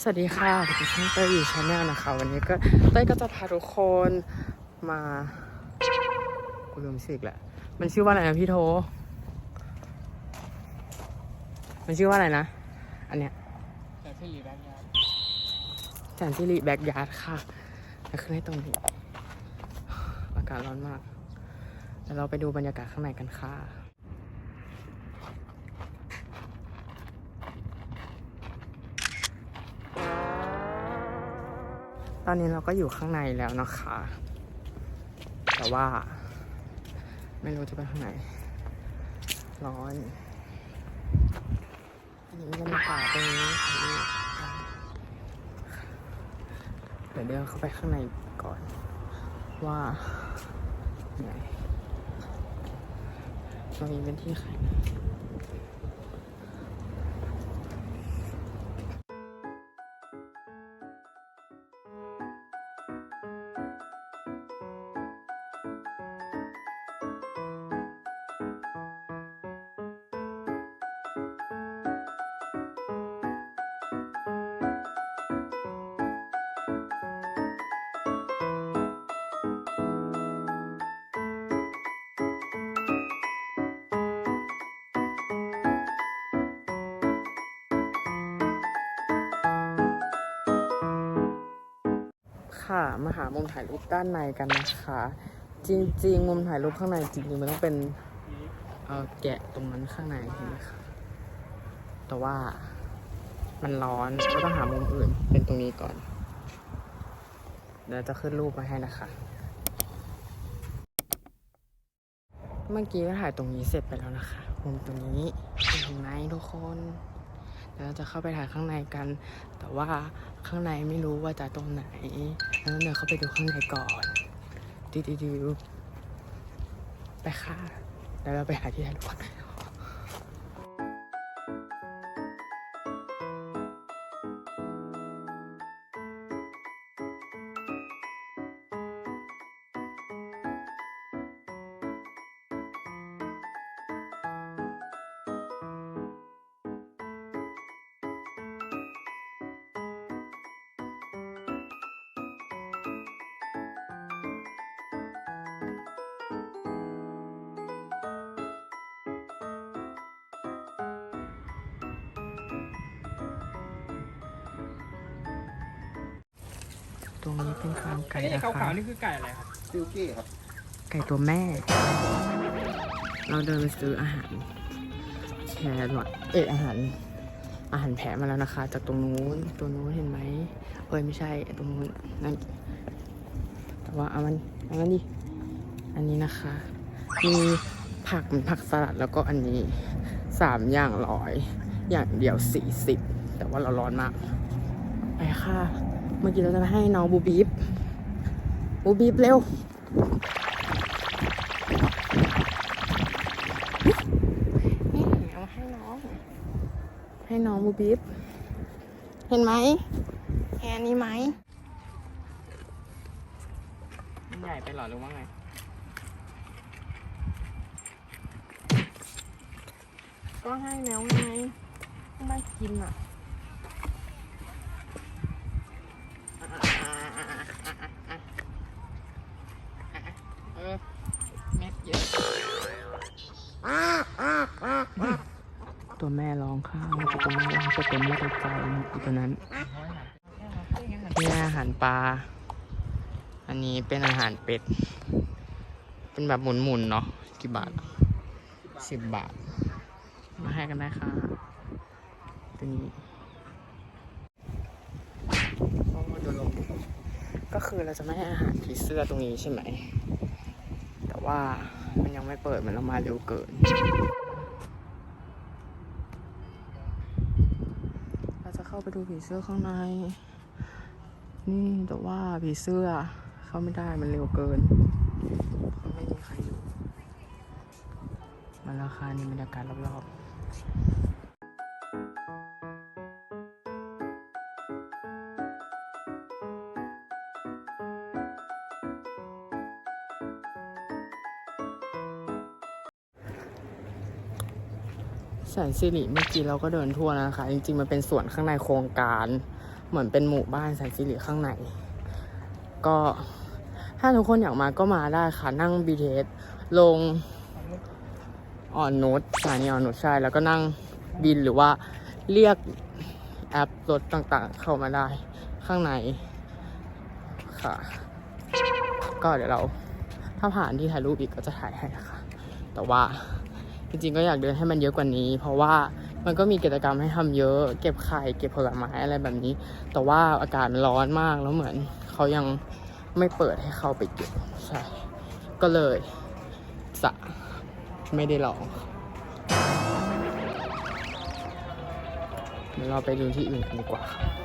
สวัสดีค่ะผมช่องเต้ยอยู่ชาแนลนะคะ วันนี้ก็เต้ยก็จะพาทุกคนมากูลืมชื่ออีกแล้วมันชื่อว่าอะไรนะพี่โท มันชื่อว่าอะไรนะ อันเนี้ยแต่ที่รีแบงค์ยาแสนสิริแบ็กยาร์ดค่ะแล้วขึ้นให้ตรงนี้ อากาศร้อนมากเดี๋ยวเราไปดูบรรยากาศข้างในกันค่ะ ตอนนี้เราก็อยู่ข้างในแล้วนะคะ แต่ว่า ไม่รู้จะไปข้างไหน ร้อนอันนี้บรรยากาศตรงนี้เดี๋ยวเดินเข้าไปข้างในก่อน ว่าไหนตรงนี้เป็นที่ใคร ค่ะ มาหามุมถ่ายรูปด้านในกันนะคะ จริง ๆ มุมถ่ายรูปข้างในจริงๆมันต้องเป็นเออแกะตรงนั้นข้างในใช่ไหมคะแต่ว่ามันร้อนก็ต้องหามุมอื่นเป็นตรงนี้ก่อน เดี๋ยวจะขึ้นรูปมาให้นะคะ เมื่อกี้ก็ถ่ายตรงนี้เสร็จไปแล้วนะคะ มุมตรงนี้เห็นไหมทุกคน เดี๋ยวจะเข้าไปถ่ายข้างในกัน แต่ว่า ข้างในไม่รู้ว่าจะตรงไหนแล้วเดี๋ยเข้าไปดูข้างในก่อนดิดิดิวไปค่ะ แล้วเราไปหาที่ถ่ายรูป รงนี้เป็นฟาร์มไก่ไอ้นะขาคะวๆนี่คือไก่อะไรครับ ซิลกี้ครับ ไก่ตัวแม่ เราเดินไปซื้ออาหารแชร์หน่อยเอออาหาร อาหารแผะมาแล้วนะคะ จากตรงนู้นตรงนู้นเห็นไหมเอ้ยไม่ใช่ตรงนู้นนั่นแต่ว่าเอามันเอามันดิอันนี้นะคะ มีผักเหมือนผักสลัดแล้วก็อันนี้สามอย่างร้อยอย่างเดียวสี่สิบแต่ว่าเราร้อนมาก ไปค่ะ เมื่อกี้เราจะไปให้น้องบูบีฟบูบีฟเร็วนี่เอามาให้น้อง ให้น้องบูบีฟเห็นไหมแค่นี้ไหมมันใหญ่ไปหรอหรือว่าไงก็ให้แล้วไงไม่ได้กินอะ เออเม็ดเยอะ ตัวแม่ร้องข้าวตัวแม่ร้องจะเป็นไม่ได้ใจอีตัวนั้นนี่อาหารปลา อันนี้เป็นอาหารเป็ด เป็นแบบหมุนๆเนาะ กี่บาทสิบบาท มาให้กันได้ค่ะตัวนี้โอ้โดนลมก็คือเราจะไม่ให้อาหารผีเสื้อตรงนี้ใช่ไหม แต่ว่ามันยังไม่เปิดมันเรามาเร็วเกิน เราไปดูผีเสื้อข้างใน นี่แต่ว่าผีเสื้อเข้าไม่ได้มันเร็วเกินเพราะไม่มีใครอยู่มันราคานี่บรรยากาศรอบๆ สนสิริเมื่อกี้เราก็เดินทั่วนะคะ จริงๆ มันเป็นส่วนข้างในโครงการ เหมือนเป็นหมู่บ้านแสนสิริข้างใน ก็ถ้าทุกคนอยากมาก็มาได้ค่ะ นั่ง BTS ลงอ่อนนุชสถานีอ่อนนุชใช่ แล้วก็นั่งบินหรือว่าเรียกแอปรถต่างๆ เข้ามาได้ข้างในค่ะ ก็เดี๋ยวเราถ้าผ่านที่ถ่ายรูปอีกก็จะถ่ายให้นะคะ แต่ว่า จริงๆก็อยากเดินให้มันเยอะกว่านี้ เพราะว่ามันก็มีกิจกรรมให้ทำเยอะ เก็บไข่เก็บผลไม้อะไรแบบนี้ แต่ว่าอากาศมันร้อนมากแล้วเหมือนเขายังไม่เปิดให้เข้าไปเก็บใช่ก็เลยจะไม่ได้ลองเดี๋ยวเราไปดูที่อื่นกันดีกว่าค่ะ